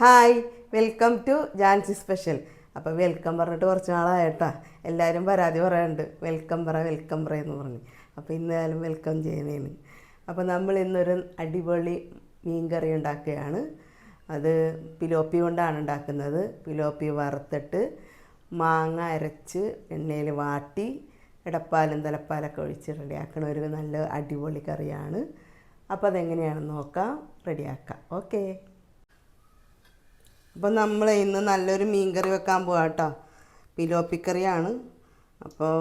Hi welcome to Jancy special. അപ്പോൾ welcome പറഞ്ഞിട്ട് കുറച്ച് നാളായിട്ടാ എല്ലാവരും പരാതി പറയാനുണ്ട്. വെൽക്കം പറ വെൽക്കം പറ എന്ന് പറഞ്ഞു. അപ്പോൾ ഇന്നാലും വെൽക്കം ചെയ്യുന്നതിന്. അപ്പോൾ നമ്മൾ ഇന്നൊരു അടിപൊളി മീൻ കറി ഉണ്ടാക്കുകയാണ്. അത് പിലോപ്പി കൊണ്ടാണ് ഉണ്ടാക്കുന്നത്. പിലോപ്പി വറുത്തിട്ട് മാങ്ങ അരച്ച് എണ്ണയിൽ വാട്ടി ഇടപ്പാലും തലപ്പാലൊക്കെ ഒഴിച്ച് റെഡിയാക്കണ ഒരു നല്ല അടിപൊളി കറിയാണ്. അപ്പോൾ അതെങ്ങനെയാണെന്ന് നോക്കാം റെഡിയാക്കാം. ഓക്കേ. അപ്പോൾ നമ്മൾ ഇന്ന് നല്ലൊരു മീൻ കറി വെക്കാൻ പോകാം കേട്ടോ പിലോപ്പിക്കറിയാണ്. അപ്പോൾ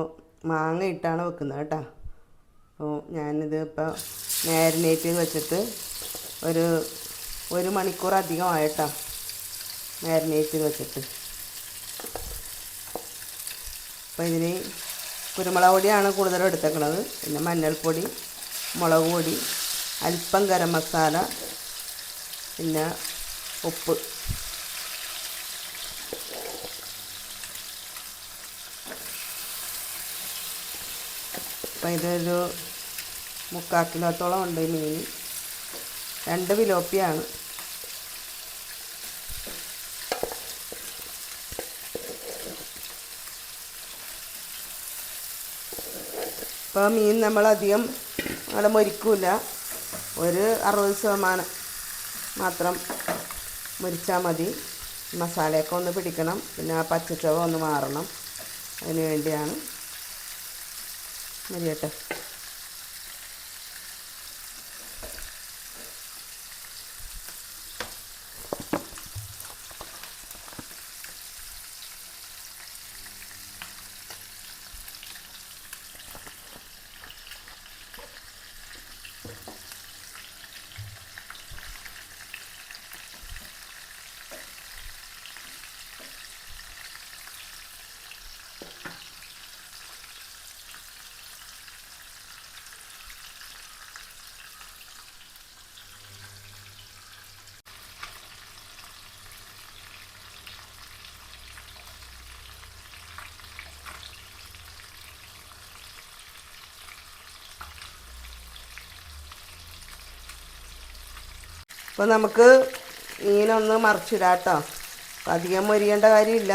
മാങ്ങ ഇട്ടാണ് വെക്കുന്നത് കേട്ടോ. അപ്പോൾ ഞാനിത് ഇപ്പോൾ മാരിനേറ്റ് ചെയ്ത് വെച്ചിട്ട് ഒരു ഒരു മണിക്കൂർ അധികമായിട്ടോ മാരിനേറ്റ് ചെയ്ത് വെച്ചിട്ട്. അപ്പോൾ ഇതിന് കുരുമുളക് പൊടിയാണ് കൂടുതലും എടുത്തേക്കുന്നത് പിന്നെ മഞ്ഞൾപ്പൊടി മുളക് പൊടി അല്പം ഗരം മസാല പിന്നെ ഉപ്പ്. അപ്പം ഇതൊരു മുക്കാൽ കിലോത്തോളം ഉണ്ട് മീൻ. രണ്ട് വിലോപ്പിയാണ്. ഇപ്പോൾ മീൻ നമ്മളധികം അവിടെ മൊരിക്കില്ല ഒരു അറുപത് ശതമാനം മാത്രം മുരിച്ചാൽ മതി. മസാലയൊക്കെ ഒന്ന് പിടിക്കണം. പിന്നെ ആ പച്ചച്ചവ ഒന്ന് മാറണം അതിന് വേണ്ടിയാണ്. മതിയട്ടെ. അപ്പോൾ നമുക്ക് മീനൊന്ന് മറിച്ചിടാം കേട്ടോ. അപ്പം അധികം മൊരിയേണ്ട കാര്യമില്ല.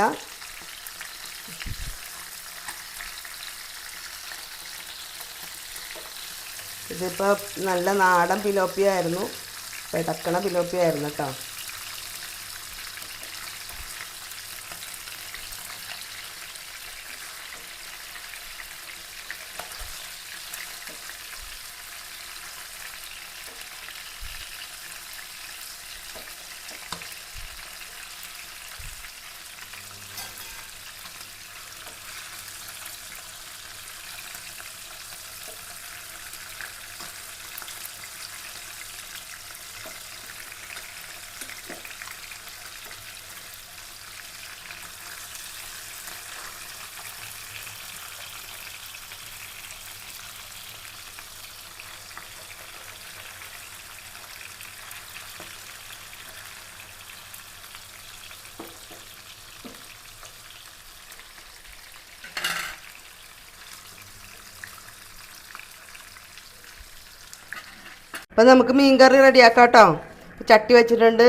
ഇതിപ്പോൾ നല്ല നാടൻ പിലോപ്പിയായിരുന്നു. പിടക്കണ പിലോപ്പിയായിരുന്നു കേട്ടോ. അപ്പം നമുക്ക് മീൻ കറി റെഡിയാക്കാം കേട്ടോ ചട്ടി വെച്ചിട്ടുണ്ട്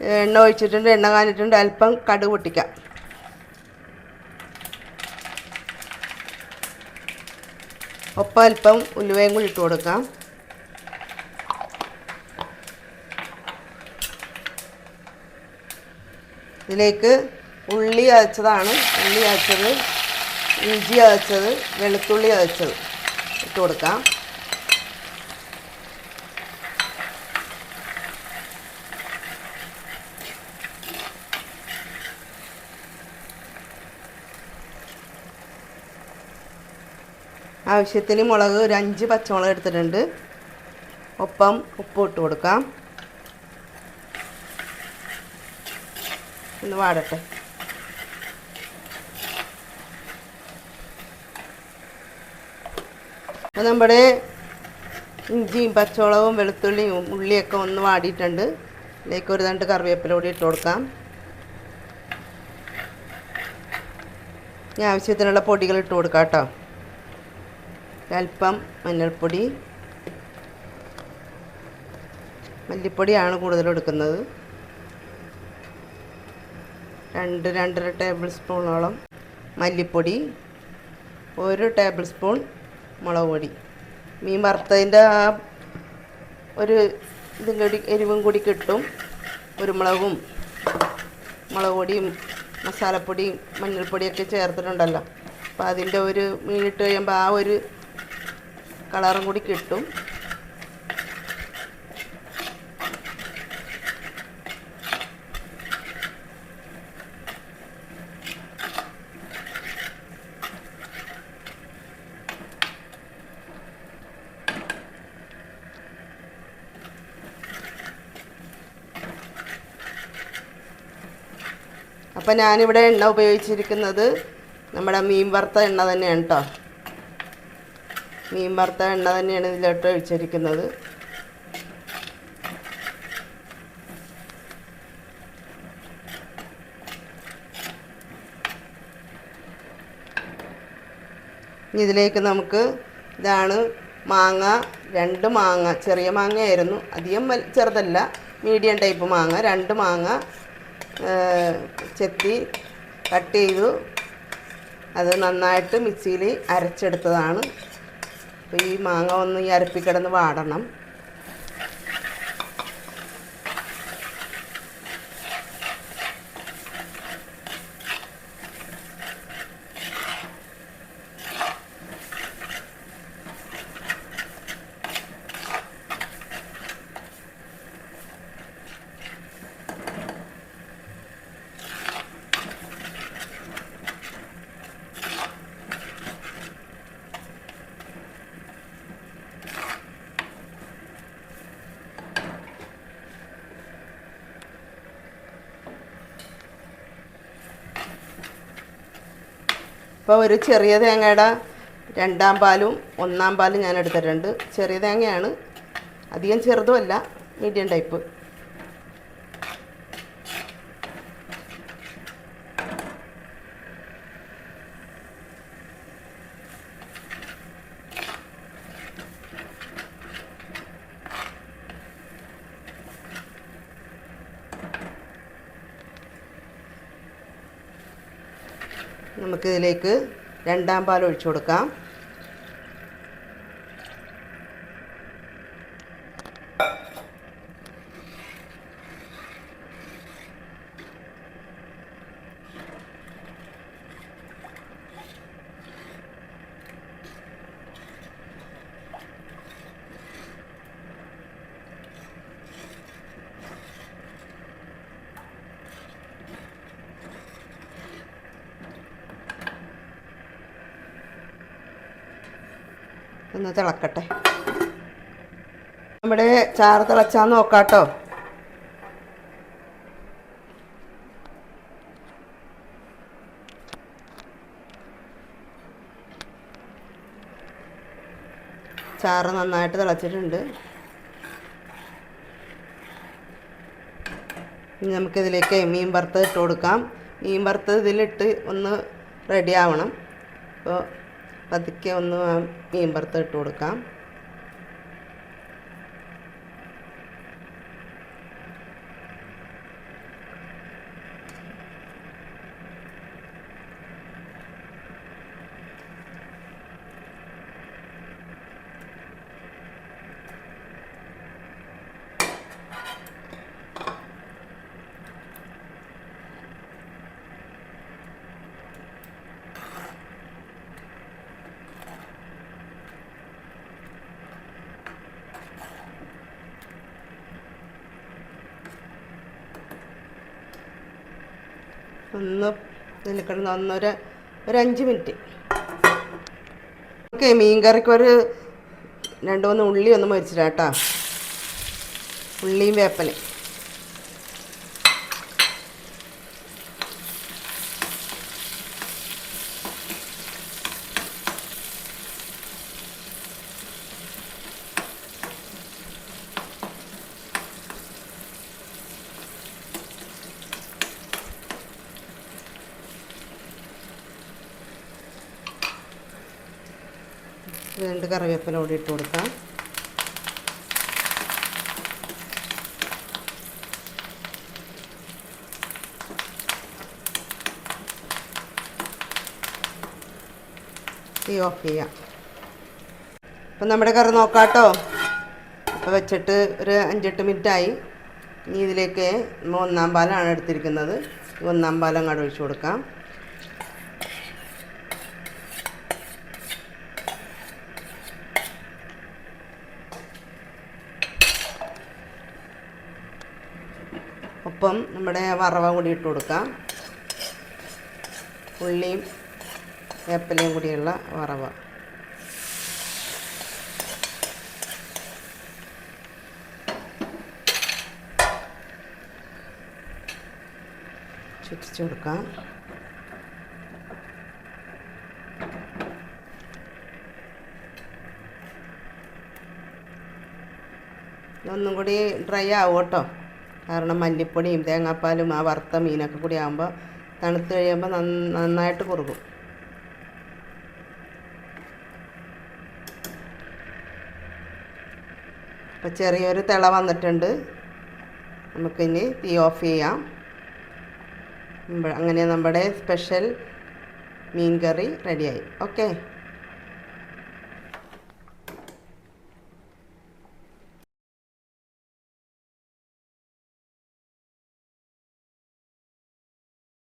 എണ്ണ ഒഴിച്ചിട്ടുണ്ട് എണ്ണ കാഞ്ഞിട്ടുണ്ട് അല്പം കടുക് പൊട്ടിക്കാം. ഒപ്പം അല്പം ഉലുവയും കൂടി ഇട്ട് കൊടുക്കാം. ഇതിലേക്ക് ഉള്ളി അരച്ചതാണ്. ഉള്ളി അരച്ചത് ഇഞ്ചി അരച്ചത് വെളുത്തുള്ളി അരച്ചത് ഇട്ട് കൊടുക്കാം. ആവശ്യത്തിന് മുളക് ഒരു അഞ്ച് പച്ചമുളക് എടുത്തിട്ടുണ്ട്. ഒപ്പം ഉപ്പ് ഇട്ട് കൊടുക്കാം. ഒന്ന് വാടട്ടെ. അപ്പോൾ നമ്മുടെ ഇഞ്ചിയും പച്ചമുളകും വെളുത്തുള്ളിയും ഉള്ളിയൊക്കെ ഒന്ന് വാടിയിട്ടുണ്ട്. ഇതിലേക്ക് ഒരു രണ്ട് കറിവേപ്പില കൂടി ഇട്ട് കൊടുക്കാം. ഇനി ആവശ്യത്തിനുള്ള പൊടികൾ ഇട്ട് കൊടുക്കാം കേട്ടോ. അല്പം മഞ്ഞൾപ്പൊടി. മല്ലിപ്പൊടിയാണ് കൂടുതൽ എടുക്കുന്നത്. രണ്ട് രണ്ടര ടേബിൾ സ്പൂണോളം മല്ലിപ്പൊടി. ഒരു ടേബിൾ സ്പൂൺ മുളക് പൊടി. മീൻ വറുത്തതിന്റെ ആ ഒരു ഇതും കൂടി എരിവും കൂടി കിട്ടും. കുരുമുളകും മുളക് പൊടിയും മസാലപ്പൊടിയും മഞ്ഞൾപ്പൊടിയൊക്കെ ചേർത്തിട്ടുണ്ടല്ലോ. അപ്പോൾ അതിന്റെ ഒരു മീനിട്ട് കഴിയുമ്പോൾ ആ ഒരു കളറും കൂടി കിട്ടും. അപ്പം ഞാനിവിടെ എണ്ണ ഉപയോഗിച്ചിരിക്കുന്നത് നമ്മുടെ മീൻ വറുത്ത എണ്ണ തന്നെയാണ് കേട്ടോ മീൻ വറുത്ത എണ്ണ തന്നെയാണ് ഇതിലോട്ട് ഒഴിച്ചിരിക്കുന്നത്. ഇതിലേക്ക് നമുക്ക് ഇതാണ് മാങ്ങ രണ്ട് മാങ്ങ ചെറിയ മാങ്ങയായിരുന്നു. അധികം ചെറുതല്ല മീഡിയം ടൈപ്പ് മാങ്ങ രണ്ട് മാങ്ങ ചെത്തി കട്ട് ചെയ്തു. അത് നന്നായിട്ട് മിക്സിയിൽ അരച്ചെടുത്തതാണ്. അപ്പോൾ ഈ മാങ്ങ ഒന്ന് ഈ അരപ്പിക്കിടന്ന് വാടണം. ഇപ്പോൾ ഒരു ചെറിയ തേങ്ങയുടെ രണ്ടാം പാലും ഒന്നാം പാലും ഞാൻ എടുത്തിട്ടുണ്ട്. ചെറിയ തേങ്ങയാണ്. അധികം ചെറുതുമല്ല മീഡിയം ടൈപ്പ് നമുക്കിതിലേക്ക് രണ്ടാം പാൽ ഒഴിച്ചു കൊടുക്കാം. ഒന്ന് തിളക്കട്ടെ. നമ്മുടെ ചാറ് തിളച്ചാൽ നോക്കാട്ടോ. ചാറ് നന്നായിട്ട് തിളച്ചിട്ടുണ്ട്. ഇനി നമുക്കിതിലേക്ക് മീൻ വറുത്തത് ഇട്ട് കൊടുക്കാം. മീൻ വറുത്തത് ഇതിലിട്ട് ഒന്ന് റെഡി ആവണം. അപ്പോൾ പതുക്കെ ഒന്ന് മീൻ വറുത്തിട്ട് കൊടുക്കാം. ഒന്ന് കിടന്ന് ഒന്നൊരു ഒരു അഞ്ച് മിനിറ്റ്. ഓക്കെ മീൻ കറിക്കൊരു രണ്ട് മൂന്ന് ഉള്ളി ഒന്ന് മരിച്ചിട്ടാ കേട്ടോ. ഉള്ളിയും വേപ്പലയും. രണ്ട് കറിവേപ്പില കൂടി ഇട്ട് കൊടുക്കാം. തീ ഓഫ് ചെയ്യാം. അപ്പം നമ്മുടെ കറി നോക്കാട്ടോ. കേട്ടോ അപ്പോൾ വെച്ചിട്ട് ഒരു അഞ്ചെട്ട് മിനിറ്റായി. ഇനി ഇതിലേക്ക് ഒന്നാം പാലാണ് എടുത്തിരിക്കുന്നത്. ഒന്നാം പാലം അങ്ങോട്ട് ഒഴിച്ചു കൊടുക്കാം. ഒപ്പം നമ്മുടെ വറവ കൂടി ഇട്ട് കൊടുക്കാം. ഉള്ളിയും വേപ്പിലയും കൂടിയുള്ള വറവ്. ചുറ്റിച്ച് കൊടുക്കാം. ഇതൊന്നും കൂടി ഡ്രൈ ആവും കേട്ടോ. കാരണം മല്ലിപ്പൊടിയും തേങ്ങാപ്പാലും ആ വറുത്ത മീനൊക്കെ കൂടി ആകുമ്പോൾ തണുത്ത് കഴിയുമ്പോൾ നന്ന- നന്നായിട്ട് കുറുകും. അപ്പോൾ ചെറിയൊരു തിള വന്നിട്ടുണ്ട്. നമുക്കിനി തീ ഓഫ് ചെയ്യാം. അങ്ങനെ നമ്മുടെ സ്പെഷ്യൽ മീൻ കറി റെഡിയായി. ഓക്കെ.